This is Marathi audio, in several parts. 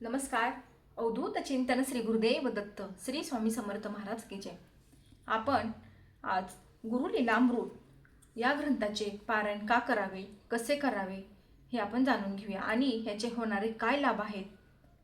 नमस्कार. अवधूत चिंतन श्री गुरुदेव दत्त श्री स्वामी समर्थ महाराज की जय. आपण आज गुरुलीलामृत या ग्रंथाचे पारायण का करावे कसे करावे हे आपण जाणून घेऊया आणि ह्याचे होणारे काय लाभ आहेत.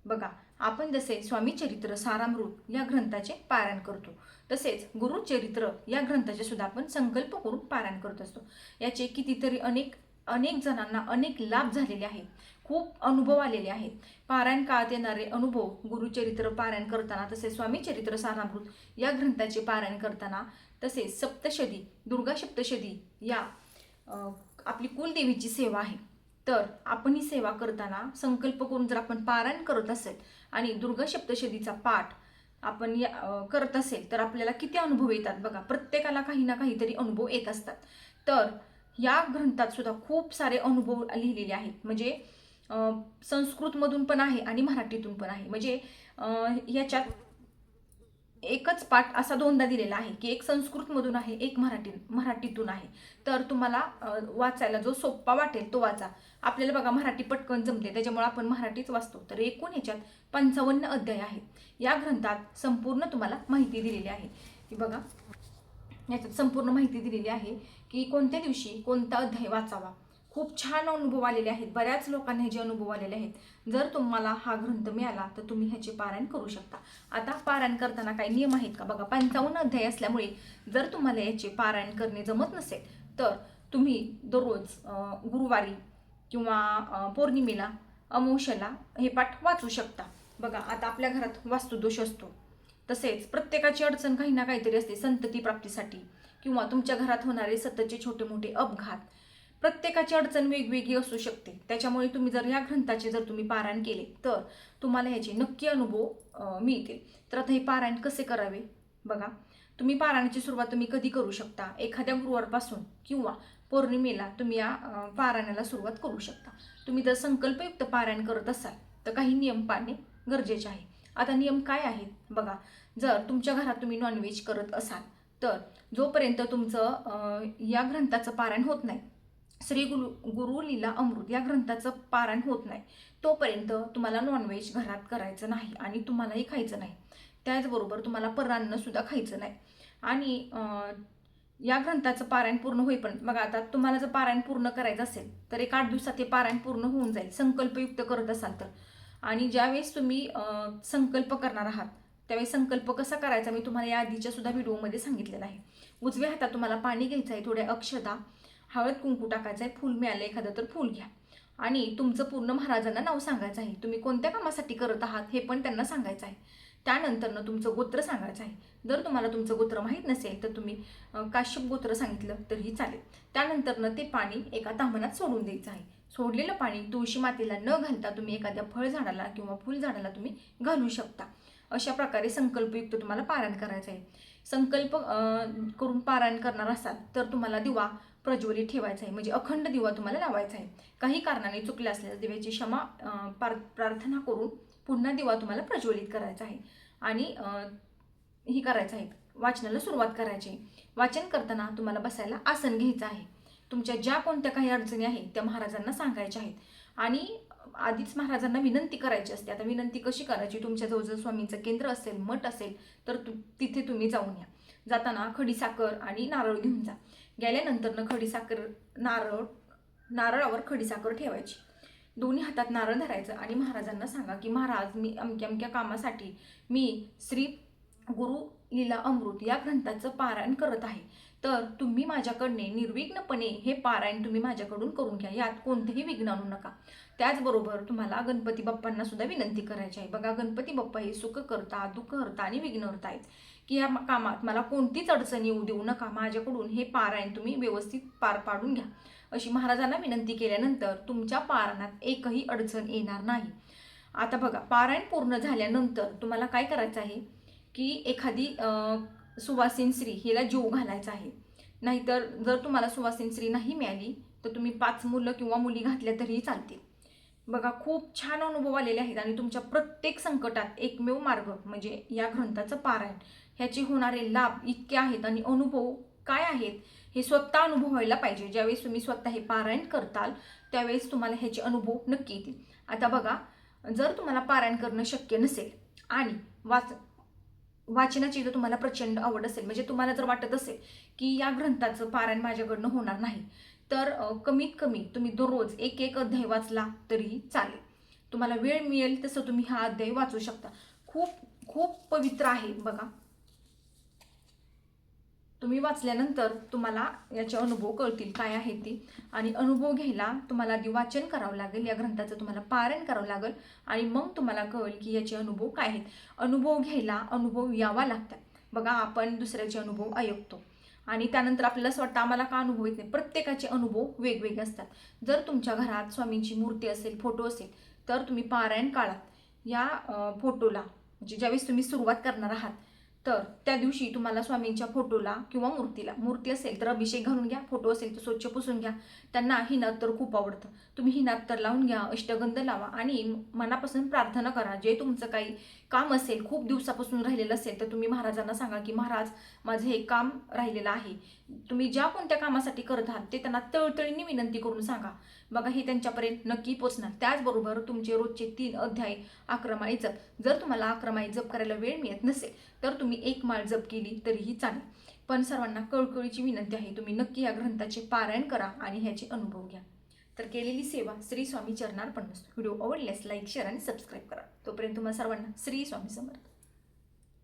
बघा आपण जसे स्वामी चरित्र सारामृत या ग्रंथाचे पारायण करतो तसेच गुरुचरित्र या ग्रंथाचे सुद्धा आपण संकल्प करून पारायण करत असतो. याचे कितीतरी अनेक अनेक जणांना अनेक लाभ झालेले आहेत. खूप अनुभव आलेले आहेत. पारायण काळात येणारे अनुभव गुरुचरित्र पारायण करताना तसेच स्वामीचरित्र सारामृत या ग्रंथाचे पारायण करताना तसेच सप्तशती दुर्गा सप्तशती या आपली कुलदेवीची सेवा आहे. तर आपण ही सेवा करताना संकल्प करून जर आपण पारायण करत असेल आणि दुर्गा सप्तशतीचा पाठ आपण या करत असेल तर आपल्याला किती अनुभव येतात बघा. प्रत्येकाला काही ना काहीतरी अनुभव येत असतात. तर या ग्रंथात सुद्धा खूप सारे अनुभव लिहिलेले आहेत. म्हणजे संस्कृतमधून पण आहे आणि मराठीतून पण आहे. म्हणजे ह्याच्यात याच्यात एकच पाठ असा दोनदा दिलेला आहे की एक संस्कृतमधून आहे एक मराठी मराठीतून आहे. तर तुम्हाला वाचायला जो सोप्पा वाटेल तो वाचा. आपल्याला बघा मराठी पटकन जमते. त्याच्यामुळे आपण मराठीच वाचतो. तर एकूण याच्यात पंचावन्न अध्याय आहेत. या ग्रंथात संपूर्ण तुम्हाला माहिती दिलेली आहे. की बघा. याच्यात संपूर्ण माहिती दिलेली आहे की कोणत्या दिवशी कोणता अध्याय वाचावा. खूप छान अनुभव आलेले आहेत. बऱ्याच लोकांना ह्याचे अनुभव आलेले आहेत. जर तुम्हाला हा ग्रंथ मिळाला तर तुम्ही ह्याचे पारायण करू शकता. आता पारायण करताना काही नियम आहेत का? बघा पंचावन्न अध्याय असल्यामुळे जर तुम्हाला याचे पारायण करणे जमत नसेल तर तुम्ही दररोज गुरुवारी किंवा पौर्णिमेला अमावस्याला हे पाठ वाचू शकता. बघा आता आपल्या घरात वास्तुदोष असतो. तसेच प्रत्येकाची अडचण काही ना काहीतरी असते संतती प्राप्तीसाठी किंवा तुमच्या घरात होणारे सततचे छोटे मोठे अपघात. प्रत्येकाची अडचण वेगवेगळी असू शकते. त्याच्यामुळे तुम्ही जर या ग्रंथाचे जर तुम्ही पारायण केले तर तुम्हाला ह्याचे नक्की अनुभव मिळतील. तर आता हे पारायण कसे करावे? बघा. तुम्ही पारायणाची सुरुवात तुम्ही कधी करू शकता? एखाद्या गुरुवारपासून किंवा पौर्णिमेला तुम्ही या पारायणाला सुरुवात करू शकता. तुम्ही जर संकल्पयुक्त पारायण करत असाल तर काही नियम पाळणे गरजेचे आहे. आता नियम काय आहेत? बघा जर तुमच्या घरात तुम्ही नॉनव्हेज करत असाल तर जोपर्यंत तुमचं या ग्रंथाचं पारायण होत नाही श्री गुरु गुरु लीला अमृत या ग्रंथाचं पारायण होत नाही तोपर्यंत तुम्हाला नॉनव्हेज घरात करायचं नाही आणि तुम्हालाही खायचं नाही. त्याचबरोबर तुम्हाला परान्नसुद्धा खायचं नाही. आणि या ग्रंथाचं पारायण पूर्ण होईपर्यंत बघा आता तुम्हाला जर पारायण पूर्ण करायचं असेल तर एक आठ दिवसात हे पारायण पूर्ण होऊन जाईल संकल्पयुक्त करत असाल तर. आणि ज्यावेळेस तुम्ही संकल्प करणार आहात त्यावेळी संकल्प कसा करायचा मी तुम्हाला या आधीच्या सुद्धा व्हिडिओमध्ये सांगितलेला आहे. उजव्या हातात तुम्हाला पाणी घ्यायचं आहे थोड्या अक्षदा हळद कुंकू टाकायचं आहे फूल मिळालं एखादं तर फूल घ्या. आणि तुमचं पूर्ण महाराजांना नाव सांगायचं आहे. तुम्ही कोणत्या कामासाठी करत आहात हे पण त्यांना सांगायचं आहे. त्यानंतरनं तुमचं गोत्र सांगायचं आहे. जर तुम्हाला तुमचं गोत्र माहीत नसेल तर तुम्ही काश्यप गोत्र सांगितलं तरीही चालेल. त्यानंतरनं ते पाणी एका तांबणात सोडून द्यायचं आहे. सोडलेलं पाणी तुळशी मातेला न घालता तुम्ही एखाद्या फळझाडाला किंवा फुलझाडाला तुम्ही घालू शकता. अशा प्रकारे संकल्पयुक्त तुम्हाला पारायण करायचं आहे. संकल्प करून पारायण करणार असाल तर तुम्हाला दिवा प्रज्वलित ठेवायचा आहे. म्हणजे अखंड दिवा तुम्हाला लावायचा आहे. काही कारणाने चुकले असल्यास दिव्याची क्षमा पार प्रार्थना करून पुन्हा दिवा तुम्हाला प्रज्वलित करायचा आहे. आणि ही करायचं आहे. वाचनाला सुरुवात करायची आहे. वाचन करताना तुम्हाला बसायला आसन घ्यायचं आहे. तुमच्या ज्या कोणत्या काही अडचणी आहेत त्या महाराजांना सांगायच्या आहेत. आणि आधीच महाराजांना विनंती करायची असते. आता विनंती कशी करायची? तुमच्या जवळजवळ स्वामींचं केंद्र असेल मठ असेल तर तु तिथे तुम्ही जाऊन या. जाताना खडीसाखर आणि नारळ घेऊन जा. गेल्यानंतरनं खडीसाखर नारळ नारळावर खडीसाखर ठेवायची. दोन्ही हातात नारळ धरायचं आणि महाराजांना सांगा की महाराज मी अमक्या अमक्या कामासाठी मी श्री गुरु लीला अमृत या ग्रंथाचं पारायण करत आहे. तर तुम्ही माझ्याकडने निर्विघ्नपणे हे पारायण तुम्ही माझ्याकडून करून घ्या. यात कोणतेही विघ्न आणू नका. त्याचबरोबर तुम्हाला गणपती बाप्पांना सुद्धा विनंती करायची आहे. बघा गणपती बाप्पा हे सुख करता दुःख करता आणि विघ्न करता आहेत. की या कामात मला कोणतीच अडचण येऊ देऊ नका. माझ्याकडून हे पारायण तुम्ही व्यवस्थित पार पाडून घ्या. अशी महाराजांना विनंती केल्यानंतर तुमच्या पारायणात एकही अडचण येणार नाही. आता बघा पारायण पूर्ण झाल्यानंतर तुम्हाला काय करायचं आहे? की एखादी अं, सुवासीन स्त्री हिला जीव घालायचा आहे. नाहीतर जर तुम्हाला सुवासीन स्त्री नाही मिळाली तर तुम्ही पाच मुलं किंवा मुली घातल्या तरीही चालतील. बघा खूप छान अनुभव आलेले आहेत आणि तुमच्या प्रत्येक संकटात एकमेव मार्ग म्हणजे या ग्रंथाचं पारायण. ह्याचे होणारे लाभ इतके आहेत आणि अनुभव काय आहेत हे स्वतः अनुभवायला पाहिजे. ज्यावेळेस तुम्ही स्वतः हे पारायण करताल त्यावेळेस तुम्हाला ह्याचे अनुभव नक्की येतील. आता बघा जर तुम्हाला पारायण करणं शक्य नसेल आणि वाच वाचनाची जर तुम्हाला प्रचंड आवड असेल म्हणजे तुम्हाला जर वाटत असेल की या ग्रंथाचं पारायण माझ्याकडनं होणार नाही तर कमीत कमी तुम्ही दररोज एक एक अध्याय वाचला तरी चालेल. तुम्हाला वेळ मिळेल तसं तुम्ही हा अध्याय वाचू शकता. खूप खूप पवित्र आहे बघा. तुम्ही वाचल्यानंतर तुम्हाला याचे अनुभव कळतील काय आहे ते. आणि अनुभव घ्यायला तुम्हाला आधी वाचन करावं लागेल. या ग्रंथाचं तुम्हाला पारायण करावं लागेल. आणि मग तुम्हाला कळेल की याचे अनुभव काय आहेत. अनुभव घ्यायला अनुभव यावा लागतात. बघा आपण दुसऱ्याचे अनुभव ऐकतो. आणि त्यानंतर आपल्याला असं वाटतं आम्हाला का अनुभव येत नाही? प्रत्येकाचे अनुभव वेगवेगळे असतात. जर तुमच्या घरात स्वामींची मूर्ती असेल फोटो असेल तर तुम्ही पारायण काळात या फोटोला म्हणजे ज्यावेळेस तुम्ही सुरुवात करणार आहात तर त्या दिवशी तुम्हाला स्वामींच्या फोटोला किंवा मूर्तीला मूर्ती असेल तर अभिषेक घालून घ्या फोटो असेल तर स्वच्छ पुसून घ्या. त्यांना ही तर खूप आवडतं. तुम्ही ही तर लावून घ्या अष्टगंध लावा आणि मनापासून प्रार्थना करा जे तुमचं काही काम असेल खूप दिवसापासून राहिलेलं असेल तर तुम्ही महाराजांना सांगा की महाराज माझं हे काम राहिलेलं आहे. तुम्ही ज्या कोणत्या कामासाठी करत आहात ते त्यांना तळतळीने विनंती करून सांगा. बघा हे त्यांच्यापर्यंत नक्की पोचणार. त्याचबरोबर तुमचे रोजचे तीन अध्याय अक्रमाळी जप. जर तुम्हाला अक्रमाळी जप करायला वेळ मिळत नसेल तर तुम्ही एक माळ जप केली तरीही चालेल. पण सर्वांना कळकळीची विनंती आहे तुम्ही नक्की या ग्रंथाचे पारायण करा आणि ह्याचे अनुभव घ्या. तर केलेली सेवा श्री स्वामी चरणार्पण नसतो. व्हिडिओ आवडल्यास लाईक शेअर आणि सबस्क्राईब करा. तोपर्यंत तुम्हाला सर्वांना श्री स्वामी समर्थ.